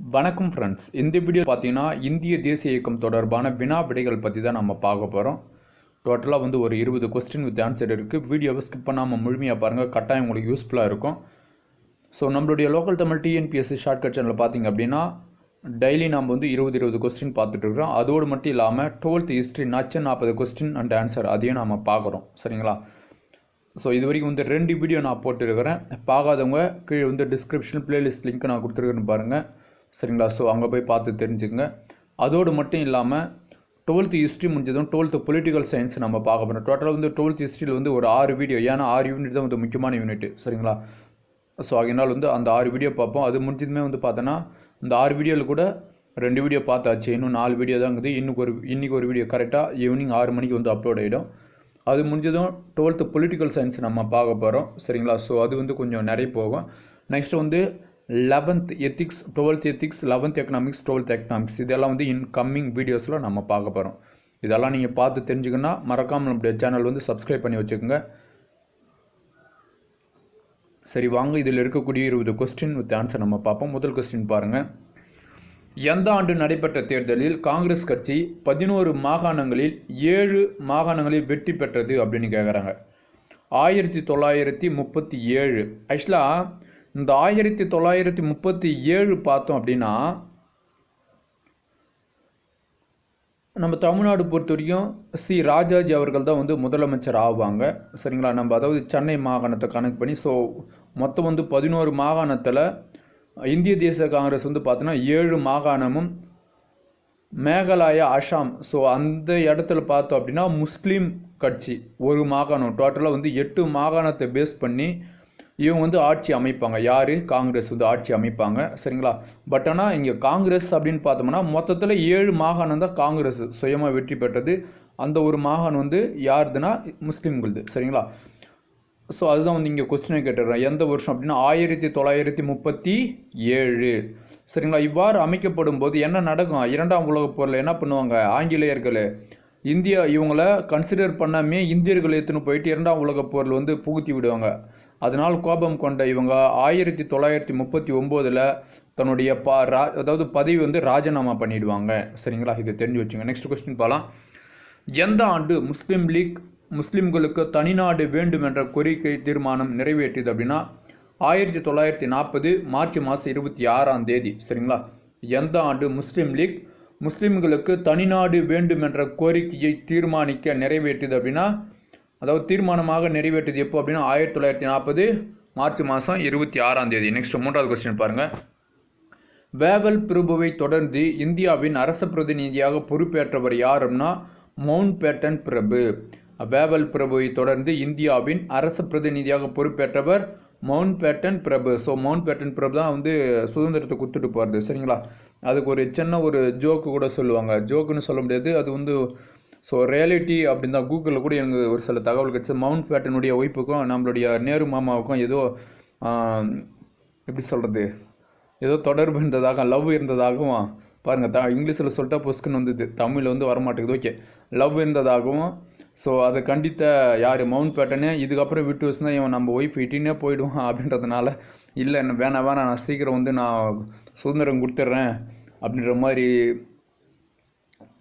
வணக்கம் ஃப்ரெண்ட்ஸ் இந்த வீடியோ பார்த்தீங்கன்னா இந்திய தேசிய இயக்கம் தொடர்பான வினா விடைகள் பற்றி தான் நம்ம பார்க்க போகிறோம் டோட்டலாக வந்து ஒரு இருபது கொஸ்டின் வித் ஆன்சர் இருக்குது வீடியோவை ஸ்கிப் பண்ணாமல் முழுமையாக பாருங்கள் கட்டாயம் உங்களுக்கு யூஸ்ஃபுல்லாக இருக்கும். ஸோ நம்மளுடைய local Tamil TNPSC shortcut channel பார்த்தீங்க அப்படின்னா டெய்லி நம்ம வந்து இருபது இருபது கொஸ்டின் பார்த்துட்ருக்குறோம் அதோடு மட்டும் இல்லாமல் டுவெல்த் ஹிஸ்ட்ரி நச்சு நாற்பது கொஸ்டின் அண்ட் ஆன்சர் அதையும் நம்ம பார்க்குறோம். சரிங்களா? ஸோ இது வரைக்கும் வந்து ரெண்டு வீடியோ நான் போட்டுருக்கிறேன். பார்க்காதவங்க கீழே வந்து டிஸ்கிரிப்ஷன் பிளேலிஸ்ட் லிங்க் நான் கொடுத்துருக்கேன்னு பாருங்கள் சரிங்களா? ஸோ அங்கே போய் பார்த்து தெரிஞ்சுக்கங்க. அதோடு மட்டும் இல்லாமல் டுவெல்த் ஹிஸ்ட்ரி முடிஞ்சதும் டுவெல்த்து பொலிட்டிக்கல் சயின்ஸ் நம்ம பார்க்க போகிறோம் டோட்டலாக வந்து டுவெல்த் ஹிஸ்ட்ரியில் வந்து ஒரு ஆறு வீடியோ ஏன்னா ஆறு யூனிட் தான் வந்து முக்கியமான யூனிட் சரிங்களா? ஸோ அதனால் வந்து அந்த ஆறு வீடியோ பார்ப்போம். அது முடிஞ்சதுமே வந்து பார்த்தோன்னா இந்த ஆறு வீடியோவில் கூட ரெண்டு வீடியோ பார்த்தாச்சு. இன்னும் நாலு வீடியோ தான் இருக்குது. இன்னுக்கு ஒரு இன்றைக்கி ஒரு வீடியோ கரெக்டாக ஈவினிங் ஆறு மணிக்கு வந்து அப்லோட் ஆகிடும் அது முடிஞ்சதும் டுவெல்த்து பொலிட்டிக்கல் சயின்ஸ் நம்ம பார்க்க போகிறோம் சரிங்களா? ஸோ அது வந்து கொஞ்சம் நிறைய போகும். நெக்ஸ்ட் வந்து eleventh ethics twelfth ethics eleventh economics twelfth economics இதெல்லாம் வந்து இன் கம்மிங் வீடியோஸில் நம்ம பார்க்க போகிறோம் இதெல்லாம் நீங்கள் பார்த்து தெரிஞ்சுக்கணுன்னா மறக்காமல் நம்முடைய சேனல் வந்து சப்ஸ்கிரைப் பண்ணி வச்சுக்கோங்க. சரி வாங்க இதில் இருக்கக்கூடிய இருபது கொஸ்டின் வித் ஆன்சர் நம்ம பார்ப்போம். முதல் கொஸ்டின் பாருங்கள் எந்த ஆண்டு நடைபெற்ற தேர்தலில் காங்கிரஸ் கட்சி பதினோரு மாகாணங்களில் ஏழு மாகாணங்களில் வெற்றி பெற்றது அப்படின்னு கேட்குறாங்க ஆயிரத்தி தொள்ளாயிரத்தி முப்பத்தி ஏழு. ஆக்சுவலாக இந்த ஆயிரத்தி தொள்ளாயிரத்தி முப்பத்தி ஏழு பார்த்தோம் அப்படின்னா நம்ம தமிழ்நாடு பொறுத்த வரைக்கும் சி. ராஜாஜி அவர்கள் தான் வந்து முதலமைச்சர் ஆவாங்க. சரிங்களா? நம்ம அதாவது சென்னை மாகாணத்தை கணக்கு பண்ணி ஸோ மொத்தம் வந்து பதினோரு மாகாணத்தில் இந்திய தேசிய காங்கிரஸ் வந்து பார்த்தோன்னா ஏழு மாகாணமும் மேகாலயா அசாம். ஸோ அந்த இடத்துல பார்த்தோம் அப்படின்னா முஸ்லீம் கட்சி ஒரு மாகாணம். டோட்டலாக வந்து எட்டு மாகாணத்தை பேஸ் பண்ணி இவங்க வந்து ஆட்சி அமைப்பாங்க. யார்? காங்கிரஸ் வந்து ஆட்சி அமைப்பாங்க. சரிங்களா? பட் ஆனால் இங்கே காங்கிரஸ் அப்படின்னு பார்த்தோம்னா மொத்தத்தில் ஏழு மாகாணம் தான் காங்கிரஸ் சுயமாக வெற்றி பெற்றது. அந்த ஒரு மாகாணம் வந்து யாருதுன்னா? முஸ்லீம்கள்து. சரிங்களா? ஸோ அதுதான் வந்து இங்கே கொஸ்டினை கேட்டுடுறேன். எந்த வருஷம் அப்படின்னா? ஆயிரத்தி தொள்ளாயிரத்தி முப்பத்தி ஏழு. சரிங்களா? இவ்வாறு அமைக்கப்படும் போது என்ன நடக்கும்? இரண்டாம் உலகப் போரில் என்ன பண்ணுவாங்க? ஆங்கிலேயர்கள் இந்தியா இவங்கள கன்சிடர் பண்ணாமே இந்தியர்கள் எடுத்துன்னு போயிட்டு இரண்டாம் உலகப் போரில் வந்து புகுத்தி விடுவாங்க. அதனால் கோபம் கொண்ட இவங்க ஆயிரத்தி தொள்ளாயிரத்தி முப்பத்தி ஒம்போதில் தன்னுடைய பா ரா அதாவது பதவி வந்து ராஜினாமா பண்ணிடுவாங்க. சரிங்களா? இதை தெரிஞ்சு வச்சுங்க. நெக்ஸ்ட் கொஸ்டின் பார்க்கலாம். எந்த ஆண்டு முஸ்லீம் லீக் முஸ்லீம்களுக்கு தனிநாடு வேண்டும் என்ற கோரிக்கை தீர்மானம் நிறைவேற்றியது அப்படின்னா ஆயிரத்தி தொள்ளாயிரத்தி நாற்பது மார்ச் மாதம் இருபத்தி ஆறாம் தேதி. சரிங்களா? எந்த ஆண்டு முஸ்லீம் லீக் முஸ்லீம்களுக்கு தனிநாடு வேண்டும் என்ற கோரிக்கையை தீர்மானிக்க நிறைவேற்றியது அப்படின்னா அதாவது தீர்மானமாக நிறைவேற்றியது எப்போ அப்படின்னா ஆயிரத்தி தொள்ளாயிரத்தி நாற்பது மார்ச் மாதம் இருபத்தி ஆறாம் தேதி. நெக்ஸ்ட் மூன்றாவது கொஸ்டின் பாருங்கள் வேவல் பிரபுவை தொடர்ந்து இந்தியாவின் அரச பிரதிநிதியாக பொறுப்பேற்றவர் யார் அப்படின்னா மவுண்ட் பேட்டன் பிரபு. வேவல் பிரபுவை தொடர்ந்து இந்தியாவின் அரச பிரதிநிதியாக பொறுப்பேற்றவர் மவுண்ட் பேட்டன் பிரபு. ஸோ மவுண்ட் பேட்டன் பிரபு தான் வந்து சுதந்திரத்தை கொடுத்துட்டு போகிறது சரிங்களா? அதுக்கு ஒரு சின்ன ஒரு ஜோக்கு கூட சொல்லுவாங்க. ஜோக்குன்னு சொல்ல முடியாது. அது வந்து ஸோ ரியாலிட்டி அப்படின்னு தான் கூகுளில் கூட எனக்கு ஒரு சில தகவல் கிடச்சி மவுண்ட் பேட்டனுடைய ஒய்ஃபுக்கும் நம்மளுடைய நேரு மாமாவுக்கும் ஏதோ எப்படி சொல்கிறது ஏதோ தொடர்பு இருந்ததாக லவ் இருந்ததாகவும் பாருங்கள் த இங்கிலீஷில் சொல்லிட்டா பொஸ்க்குன்னு வந்தது. தமிழில் வந்து வரமாட்டேங்குது. ஓகே லவ் இருந்ததாகவும் ஸோ அதை கண்டித்த யார்? மவுண்ட் பேட்டனே இதுக்கப்புறம் விட்டு வச்சுனா இவன் நம்ம ஒய்ஃப் இட்டினே போயிடுவான் அப்படின்றதுனால இல்லை என்ன வேணாம் வேணாம் நான் சீக்கிரம் வந்து நான் சுதந்திரம் கொடுத்துட்றேன். அப்படின்ற மாதிரி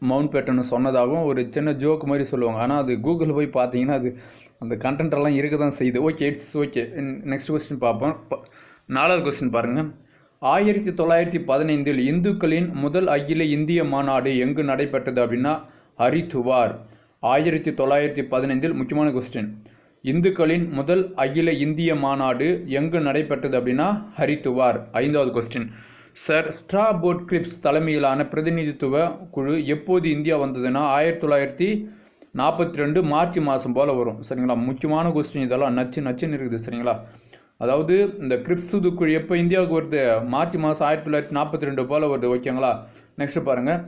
மவுண்ட் பேட்டன் சொன்னதாகவும் ஒரு சின்ன ஜோக் மாதிரி சொல்லுவாங்க. ஆனால் அது கூகுளில் போய் பார்த்தீங்கன்னா அது அந்த கண்டென்ட் எல்லாம் இருக்க தான் செய்யுது okay it's okay next question பார்ப்போம். நாலாவது கொஸ்டின் பாருங்கள் ஆயிரத்தி தொள்ளாயிரத்தி பதினைந்தில் இந்துக்களின் முதல் அகில இந்திய மாநாடு எங்கு நடைபெற்றது அப்படின்னா ஹரித்துவார். ஆயிரத்தி தொள்ளாயிரத்தி பதினைந்தில் முக்கியமான கொஸ்டின் இந்துக்களின் முதல் அகில இந்திய மாநாடு எங்கு நடைபெற்றது அப்படின்னா ஹரித்துவார். ஐந்தாவது கொஸ்டின் சர் ஸ்ட்ராபோர்ட் கிரிப்ஸ் தலைமையிலான பிரதிநிதித்துவ குழு எப்போது இந்தியா வந்ததுன்னா ஆயிரத்தி தொள்ளாயிரத்தி நாற்பத்தி ரெண்டு மார்ச் மாதம் போல் வரும். சரிங்களா? முக்கியமான கொஸ்டின் இதெல்லாம் நச்சு நச்சுன்னு இருக்குது சரிங்களா? அதாவது இந்த கிரிப்ஸ் குழு எப்போ இந்தியாவுக்கு வருது? மார்ச் மாதம் ஆயிரத்தி தொள்ளாயிரத்தி நாற்பத்தி ரெண்டு போல் வருது ஓகேங்களா நெக்ஸ்ட் பாருங்கள்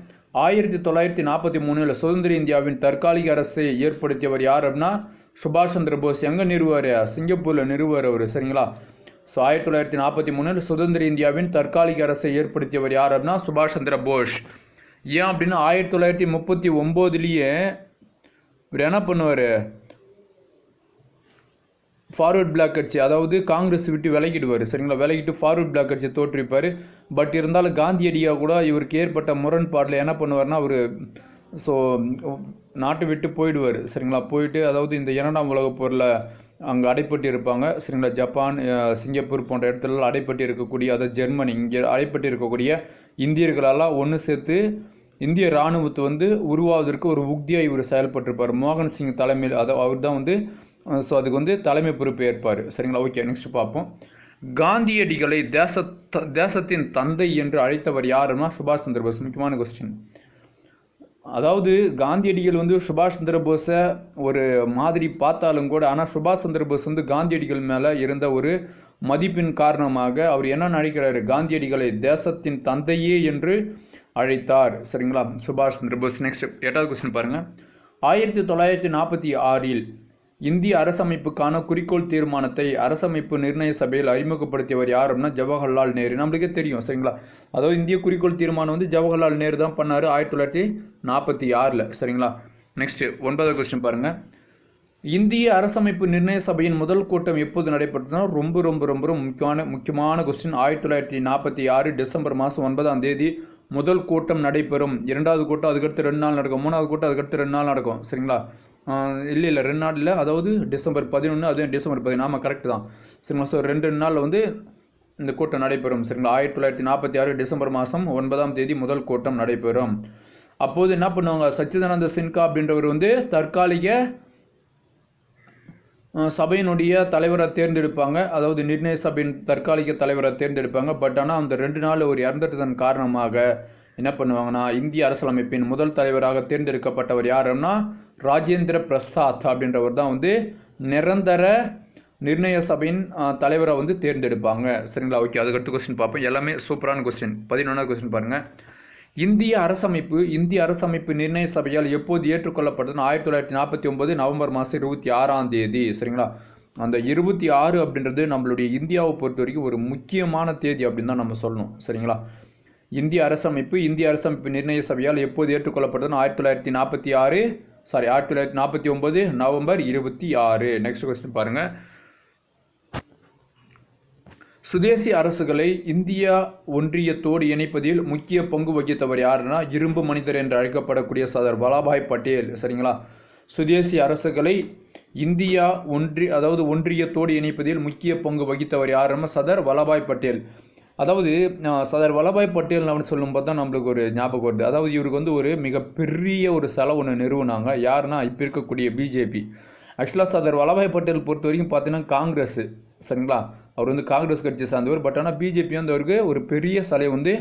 ஆயிரத்தி தொள்ளாயிரத்தி நாற்பத்தி மூணில் சுதந்திர இந்தியாவின் தற்காலிக அரசை ஏற்படுத்தியவர் யார் அப்படின்னா சுபாஷ் சந்திர போஸ். எங்கே நிறுவார்? சிங்கப்பூரில் நிறுவார் அவர் சரிங்களா? ஸோ ஆயிரத்தி தொள்ளாயிரத்தி நாற்பத்தி மூணில் சுதந்திர இந்தியாவின் தற்காலிக அரசை ஏற்படுத்தியவர் யார் அப்படின்னா சுபாஷ் சந்திர போஸ். ஏன் அப்படின்னா ஆயிரத்தி தொள்ளாயிரத்தி முப்பத்தி ஒம்போதுலேயே இவர் என்ன பண்ணுவார்? ஃபார்வர்ட் பிளாக் கட்சி அதாவது காங்கிரஸ் விட்டு விலகிடுவார். சரிங்களா? விலகிட்டு ஃபார்வர்ட் பிளாக் கட்சியை தோற்றுவிப்பார். பட் இருந்தாலும் காந்தியடியாக கூட இவருக்கு ஏற்பட்ட முரண்பாட்டில் என்ன பண்ணுவார்னா அவர் ஸோ நாட்டை விட்டு போயிடுவார். சரிங்களா? போயிட்டு அதாவது இந்த இரண்டாம் உலகப் போரில் அங்கே அடைப்பட்டு இருப்பாங்க சரிங்களா ஜப்பான் சிங்கப்பூர் போன்ற இடத்துல அடைப்பட்டு இருக்கக்கூடிய அதாவது ஜெர்மனி இங்கே அடைப்பட்டு இருக்கக்கூடிய இந்தியர்களெல்லாம் ஒன்று சேர்த்து இந்திய இராணுவத்தை வந்து உருவாவதற்கு ஒரு உக்தியாக இவர் செயல்பட்டிருப்பார். மோகன் சிங் தலைமையில் அதை அவர் தான் வந்து ஸோ அதுக்கு வந்து தலைமை பொறுப்பு ஏற்பார். சரிங்களா? ஓகே நெக்ஸ்ட் பார்ப்போம். காந்தியடிகளை தேச தேசத்தின் தந்தை என்று அழைத்தவர் யாருன்னா சுபாஷ் சந்திர போஸ். முக்கியமான கொஸ்டின் அதாவது காந்தியடிகள் வந்து சுபாஷ் சந்திர போஸை ஒரு மாதிரி பார்த்தாலும் கூட ஆனால் சுபாஷ் சந்திர போஸ் வந்து காந்தியடிகள் மேலே இருந்த ஒரு மதிப்பின் காரணமாக அவர் என்ன நினைக்கிறாரு? காந்தியடிகளை தேசத்தின் தந்தையே என்று அழைத்தார். சரிங்களா? சுபாஷ் சந்திர போஸ் நெக்ஸ்ட் எட்டாவது கொஸ்டின் பாருங்கள் ஆயிரத்தி தொள்ளாயிரத்தி நாற்பத்தி ஆறில் இந்திய அரசமைப்புக்கான குறிக்கோள் தீர்மானத்தை அரசமைப்பு நிர்ணய சபையில் அறிமுகப்படுத்தியவர் யார் அப்படின்னா ஜவஹர்லால் நேரு. நம்மளுக்கே தெரியும் சரிங்களா? அதாவது இந்திய குறிக்கோள் தீர்மானம் வந்து ஜவஹர்லால் நேரு தான் பண்ணார் ஆயிரத்தி தொள்ளாயிரத்தி நாற்பத்தி ஆறில் சரிங்களா? நெக்ஸ்ட் ஒன்பதாவது கொஸ்டின் பாருங்கள் இந்திய அரசமைப்பு நிர்ணய சபையின் முதல் கூட்டம் எப்போது நடைபெற்றதுன்னா ரொம்ப ரொம்ப ரொம்ப ரொம்ப முக்கியமான முக்கியமான கொஸ்டின் ஆயிரத்தி தொள்ளாயிரத்தி நாற்பத்தி ஆறு டிசம்பர் மாதம் ஒன்பதாம் தேதி முதல் கூட்டம் நடைபெறும். இரண்டாவது கூட்டம் அதுக்கடுத்து ரெண்டு நாள் நடக்கும். மூணாவது கூட்டம் அதுக்கடுத்து ரெண்டு நாள் நடக்கும் சரிங்களா? இல்லை இல்லை ரெண்டு நாள் இல்லை. அதாவது டிசம்பர் பதினொன்று அதுவும் டிசம்பர் பதினொன்று ஆமாம் கரெக்ட் தான். சரிங்களா? ஸோ ரெண்டு நாளில் வந்து இந்த கூட்டம் நடைபெறும். சரிங்களா? ஆயிரத்தி தொள்ளாயிரத்தி நாற்பத்தி ஆறு டிசம்பர் மாதம் ஒன்பதாம் தேதி முதல் கூட்டம் நடைபெறும். அப்போது என்ன பண்ணுவாங்க? சச்சிதானந்த சின்கா அப்படின்றவர் வந்து தற்காலிக சபையினுடைய தலைவரை தேர்ந்தெடுப்பாங்க. அதாவது நிர்ணய சபையின் தற்காலிக தலைவரை தேர்ந்தெடுப்பாங்க. பட் ஆனால் அந்த ரெண்டு நாள் ஒரு இறந்துட்டதன் காரணமாக என்ன பண்ணுவாங்கன்னா இந்திய அரசியலமைப்பின் முதல் தலைவராக தேர்ந்தெடுக்கப்பட்டவர் யாருன்னா ராஜேந்திர பிரசாத் அப்படின்றவர் தான் வந்து நிரந்தர நிர்ணய சபையின் தலைவரை வந்து தேர்ந்தெடுப்பாங்க. சரிங்களா? ஓகே அதுக்கடுத்து கொஸ்டின் பார்ப்போம். எல்லாமே சூப்பரான கொஸ்டின் பதினொன்றாவது கொஸ்டின் பாருங்கள் இந்திய அரசமைப்பு இந்திய அரசமைப்பு நிர்ணய சபையால் எப்போது ஏற்றுக்கொள்ளப்பட்டதுன்னு ஆயிரத்தி தொள்ளாயிரத்தி நாற்பத்தி ஒம்பது நவம்பர் மாதம் இருபத்தி ஆறாம் தேதி சரிங்களா? அந்த இருபத்தி ஆறு அப்படின்றது நம்மளுடைய இந்தியாவை பொறுத்த வரைக்கும் ஒரு முக்கியமான தேதி அப்படின்னு தான் நம்ம சொல்லணும் சரிங்களா? இந்திய அரசமைப்பு இந்திய அரசமைப்பு நிர்ணய சபையால் எப்போது ஏற்றுக்கொள்ளப்பட்டதுன்னு ஆயிரத்தி தொள்ளாயிரத்தி நாற்பத்தி ஆறு சாரி ஆயிரத்தி தொள்ளாயிரத்தி நாற்பத்தி ஒன்பது நவம்பர் இருபத்தி ஆறு. நெக்ஸ்ட் கொஸ்டின் பாருங்கள் சுதேசி அரசுகளை இந்தியா ஒன்றியத்தோடு இணைப்பதில் முக்கிய பங்கு வகித்தவர் யாருன்னா இரும்பு மனிதர் என்று அழைக்கப்படக்கூடிய சர்தார் வல்லபாய் பட்டேல் சரிங்களா? சுதேசி அரசுகளை இந்தியா ஒன்றி அதாவது ஒன்றியத்தோடு இணைப்பதில் முக்கிய பங்கு வகித்தவர் யாருன்னா சதர் வல்லபாய் பட்டேல். அதாவது சர்தார் வல்லபாய் பட்டேல் அப்படின்னு சொல்லும்போது தான் நம்மளுக்கு ஒரு ஞாபகம் வருது. அதாவது இவருக்கு வந்து ஒரு மிகப்பெரிய ஒரு செலவு ஒன்று நிறுவனாங்க. யாருன்னா இப்போ இருக்கக்கூடிய பிஜேபி ஆக்சுவலாக சர்தார் வல்லபாய் பட்டேல் பொறுத்த வரைக்கும் பார்த்தீங்கன்னா காங்கிரஸ். சரிங்களா? அவர் வந்து காங்கிரஸ் கட்சி சார்ந்தவர். பட் ஆனால் பிஜேபி வந்து அவருக்கு ஒரு பெரிய சிலையை வந்து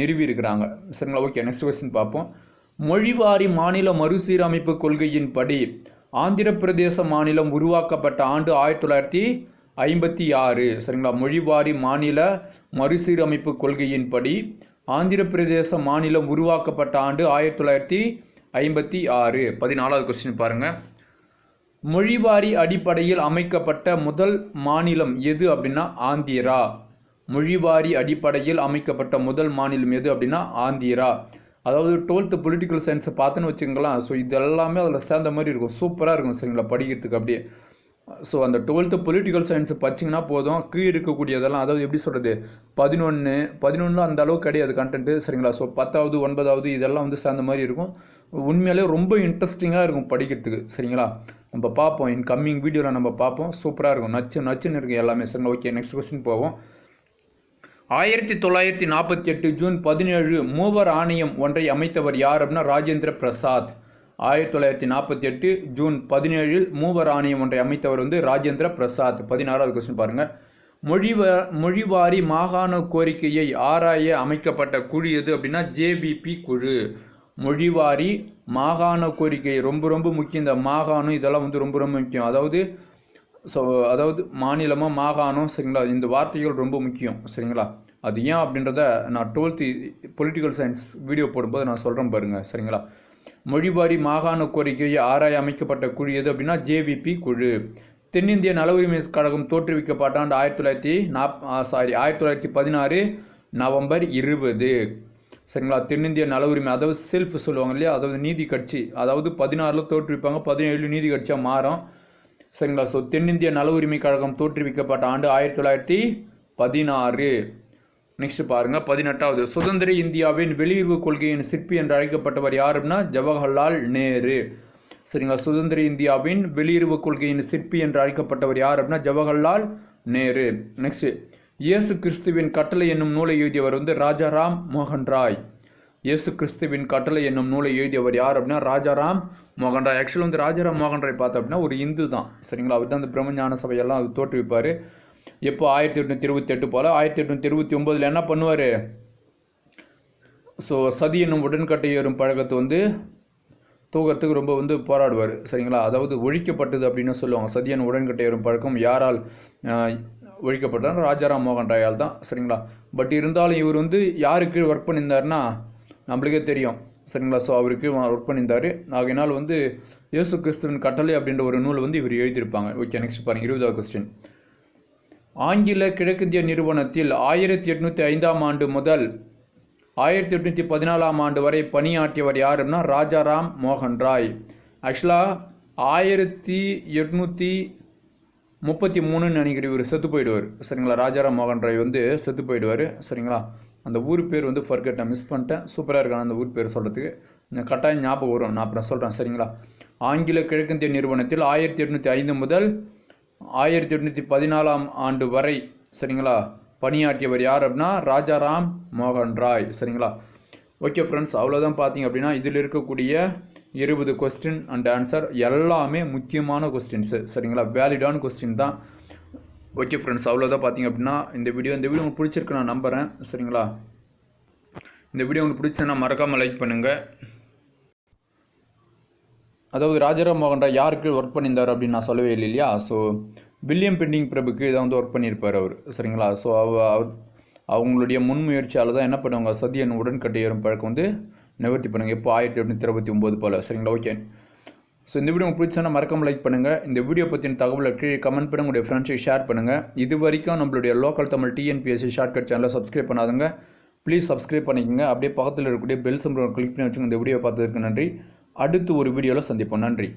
நிறுவி இருக்கிறாங்க. சரிங்களா? ஓகே நெக்ஸ்ட் கொஸ்டின் பார்ப்போம். மொழிவாரி மாநில மறுசீரமைப்பு கொள்கையின்படி ஆந்திர பிரதேச மாநிலம் உருவாக்கப்பட்ட ஆண்டு ஆயிரத்தி தொள்ளாயிரத்தி ஐம்பத்தி ஆறு சரிங்களா? மொழிவாரி மாநில மறுசீரமைப்பு கொள்கையின்படி ஆந்திர பிரதேச மாநிலம் உருவாக்கப்பட்ட ஆண்டு ஆயிரத்தி தொள்ளாயிரத்தி ஐம்பத்தி ஆறு. பதினாலாவது கொஸ்டின் பாருங்கள் மொழிவாரி அடிப்படையில் அமைக்கப்பட்ட முதல் மாநிலம் எது அப்படின்னா ஆந்திரா. மொழிவாரி அடிப்படையில் அமைக்கப்பட்ட முதல் மாநிலம் எது அப்படின்னா ஆந்திரா. அதாவது டுவெல்த்து பொலிட்டிக்கல் சயின்ஸை பார்த்துன்னு வச்சுக்கோங்களேன். ஸோ இது எல்லாமே அதில் சேர்ந்த மாதிரி இருக்கும். சூப்பராக இருக்கும் சரிங்களா? படிக்கிறதுக்கு அப்படியே. ஸோ அந்த டுவெல்த்து பொலிட்டிக்கல் சயின்ஸ் படிச்சிங்கன்னா போதும். கீழே இருக்கக்கூடியதெல்லாம் அதாவது எப்படி சொல்கிறது பதினொன்று பதினொன்றில் அந்த அளவுக்கு கிடையாது கண்டென்ட்டு சரிங்களா? ஸோ பத்தாவது ஒன்பதாவது இதெல்லாம் வந்து சேர்ந்த மாதிரி இருக்கும். உண்மையிலே ரொம்ப இன்ட்ரெஸ்டிங்காக இருக்கும் படிக்கிறதுக்கு சரிங்களா? நம்ம பார்ப்போம். இன் கம்மிங் வீடியோவில் நம்ம பார்ப்போம். சூப்பராக இருக்கும். நச்சு நச்சுன்னு இருக்கும் எல்லாமே. சரி ஓகே நெக்ஸ்ட் கொஸ்டின் போவோம். ஆயிரத்தி தொள்ளாயிரத்தி நாற்பத்தி எட்டு ஜூன் பதினேழு மூவர் ஆணையம் ஒன்றை அமைத்தவர் யார் அப்படின்னா ராஜேந்திர பிரசாத். ஆயிரத்தி தொள்ளாயிரத்தி நாற்பத்தி எட்டு ஜூன் பதினேழில் மூவர் ஆணையம் ஒன்றை அமைத்தவர் வந்து ராஜேந்திர பிரசாத். பதினாறாவது கொஸ்டின் பாருங்கள் மொழிவ மொழிவாரி மாகாண கோரிக்கையை ஆராய அமைக்கப்பட்ட குழு எது அப்படின்னா ஜேபிபி குழு. மொழிவாரி மாகாண கோரிக்கை ரொம்ப ரொம்ப முக்கியம். இந்த மாகாணம் இதெல்லாம் வந்து ரொம்ப ரொம்ப முக்கியம். அதாவது ஸோ அதாவது மாநிலமாக மாகாணம் சரிங்களா? இந்த வார்த்தைகள் ரொம்ப முக்கியம் சரிங்களா? அது ஏன் அப்படின்றத நான் டுவெல்த்து பொலிட்டிக்கல் சயின்ஸ் வீடியோ போடும்போது நான் சொல்கிறேன் பாருங்கள் சரிங்களா? மொழிவாரி மாகாண கோரிக்கையை ஆராய அமைக்கப்பட்ட குழு எது அப்படின்னா ஜேவிபி குழு. தென்னிந்திய நல உரிமை கழகம் தோற்றுவிக்கப்பட்ட ஆண்டு ஆயிரத்தி தொள்ளாயிரத்தி நாப் சாரி ஆயிரத்தி தொள்ளாயிரத்தி பதினாறு நவம்பர் இருபது. சரிங்களா? தென்னிந்திய நல உரிமை அதாவது செல்ஃப் சொல்லுவாங்க இல்லையா? அதாவது நீதி கட்சி. அதாவது பதினாறில் தோற்றுவிப்பாங்க பதினேழு நீதி கட்சியாக மாறும். சரிங்களா? ஸோ தென்னிந்திய நல உரிமை கழகம் தோற்றுவிக்கப்பட்ட ஆண்டு ஆயிரத்தி தொள்ளாயிரத்தி பதினாறு. நெக்ஸ்ட் பாருங்க பதினெட்டாவது. சுதந்திர இந்தியாவின் வெளியுறவு கொள்கையின் சிற்பி என்று அழைக்கப்பட்டவர் யார் அப்படின்னா ஜவஹர்லால் நேரு. சரிங்களா? சுதந்திர இந்தியாவின் வெளியுறவு கொள்கையின் சிற்பி என்று அழைக்கப்பட்டவர் யார் அப்படின்னா ஜவஹர்லால் நேரு. நெக்ஸ்ட் இயேசு கிறிஸ்துவின் கட்டளை என்னும் நூலை எழுதியவர் வந்து ராஜாராம் மோகன் ராய். இயேசு கிறிஸ்துவின் கட்டளை என்னும் நூலை எழுதியவர் யார் அப்படின்னா? ராஜாராம் மோகன் ராய். ஆக்சுவலாக வந்து ராஜாராம் மோகன் ராய் பார்த்தோம் அப்படின்னா ஒரு இந்து தான். சரிங்களா? அவர் தான் அந்த பிரம்மஞான சபையெல்லாம் அது தோற்றுவிப்பார். எப்போ ஆயிரத்தி எட்நூற்றி இருபத்தி எட்டு போல் ஆயிரத்தி எட்நூற்றி இருபத்தி ஒம்போதில் என்ன பண்ணுவார்? ஸோ சதி என்னும் உடன்கட்டை ஏறும் பழக்கத்தை வந்து தூக்கிறதுக்கு ரொம்ப வந்து போராடுவார் சரிங்களா? அதாவது ஒழிக்கப்பட்டது அப்படின்னு சொல்லுவாங்க. சதியன் உடன்கட்டை ஏறும் பழக்கம் யாரால் ஒழிக்கப்பட்டார் ராஜாராம் மோகன் ராயால் தான் சரிங்களா? பட் இருந்தாலும் இவர் வந்து யாருக்கு ஒர்க் பண்ணியிருந்தாருன்னா நம்மளுக்கே தெரியும் சரிங்களா? ஸோ அவருக்கு ஒர்க் பண்ணியிருந்தார். ஆகையினால் வந்து இயேசு கிறிஸ்துவின் கட்டளை அப்படின்ற ஒரு நூல் வந்து இவர் எழுதியிருப்பாங்க. ஓகே நெக்ஸ்ட் பாருங்க இருபதாவது கொஸ்டின் ஆங்கில கிழக்கிந்திய நிறுவனத்தில் ஆயிரத்தி எட்நூற்றி ஐந்தாம் ஆண்டு முதல் ஆயிரத்தி எட்நூற்றி பதினாலாம் ஆண்டு வரை பணியாற்றியவர் யாருன்னா ராஜாராம் மோகன் ராய். ஆக்சுவலாக ஆயிரத்தி எட்நூற்றி முப்பத்தி மூணுன்னு நினைக்கிற இவர் செத்து போயிடுவார். சரிங்களா? ராஜாராம் மோகன் ராய் வந்து செத்து போயிடுவார். சரிங்களா? அந்த ஊர் பேர் வந்து ஃபர்கெட் நான் மிஸ் பண்ணிட்டேன். சூப்பராக இருக்கான அந்த ஊர் பேர் சொல்கிறதுக்கு இந்த கட்டாயம் ஞாபகம் வரும். நான் அப்புறம் சொல்கிறேன் சரிங்களா? ஆங்கில கிழக்கிந்திய நிறுவனத்தில் ஆயிரத்தி எட்நூற்றி ஐந்து முதல் ஆயிரத்தி எட்நூற்றி பதினாலாம் ஆண்டு வரை சரிங்களா? பணியாற்றியவர் யார் அப்படின்னா ராஜாராம் மோகன் ராய் சரிங்களா? ஓகே ஃப்ரெண்ட்ஸ் அவ்வளோதான் பார்த்தீங்க அப்படின்னா இதில் இருக்கக்கூடிய இருபது கொஸ்டின் அண்ட் ஆன்சர் எல்லாமே முக்கியமான கொஸ்டின்ஸு சரிங்களா? வேலிடான கொஸ்டின் தான். ஓகே ஃப்ரெண்ட்ஸ் அவ்வளோதான் பார்த்தீங்க அப்படின்னா இந்த வீடியோ இந்த வீடியோ உங்களுக்கு பிடிச்சிருக்கு நான் நம்புகிறேன் சரிங்களா? இந்த வீடியோ உங்களுக்கு பிடிச்சதுன்னா மறக்காமல் லைக் பண்ணுங்கள் அதாவது ராஜாராம் மோகன் ராய் யாருக்கு ஒர்க் பண்ணியிருந்தார் அப்படின்னு நான் சொல்லவே இல்லை இல்லையா? ஸோ வில்லியம் பெண்டிங் பிரபுக்கு இதை வந்து ஒர்க் பண்ணியிருப்பார் அவர். சரிங்களா? ஸோ அவ அவர் அவங்களுடைய முன்முயற்சியால் தான் என்ன பண்ணுவாங்க? சதியன் உடன்கட்டை ஏறும் பழக்கம் வந்து நிவர்த்தி பண்ணுங்கள் இப்போ ஆயிரத்தி எட்நூற்றி இருபத்தி ஒம்பது போல். சரிங்களா? ஓகே ஸோ இந்த வீடியோ உங்களுக்கு பிடிச்சா மறக்காம லைக் பண்ணுங்கள் இந்த வீடியோ பற்றின தகவலை கீழே கமெண்ட் பண்ணி உங்களுடைய ஃப்ரெண்ட்ஸுக்கு ஷேர் பண்ணுங்கள் இது வரைக்கும் நம்மளுடைய லோக்கல் தமிழ் டிஎன்பிஎஸ்சி ஷார்ட்கட் சேனலை சப்ஸ்கிரைப் பண்ணாதுங்க. ப்ளீஸ் சப்ஸ்கிரைப் பண்ணிக்கோங்க. அப்படியே பக்கத்தில் இருக்கக்கூடிய பெல் சம்பளம் கிளிக் பண்ணி வச்சுங்க இந்த வீடியோ பார்த்ததுக்கு நன்றி. அடுத்து ஒரு வீடியோவில் சந்திப்போம். நன்றி.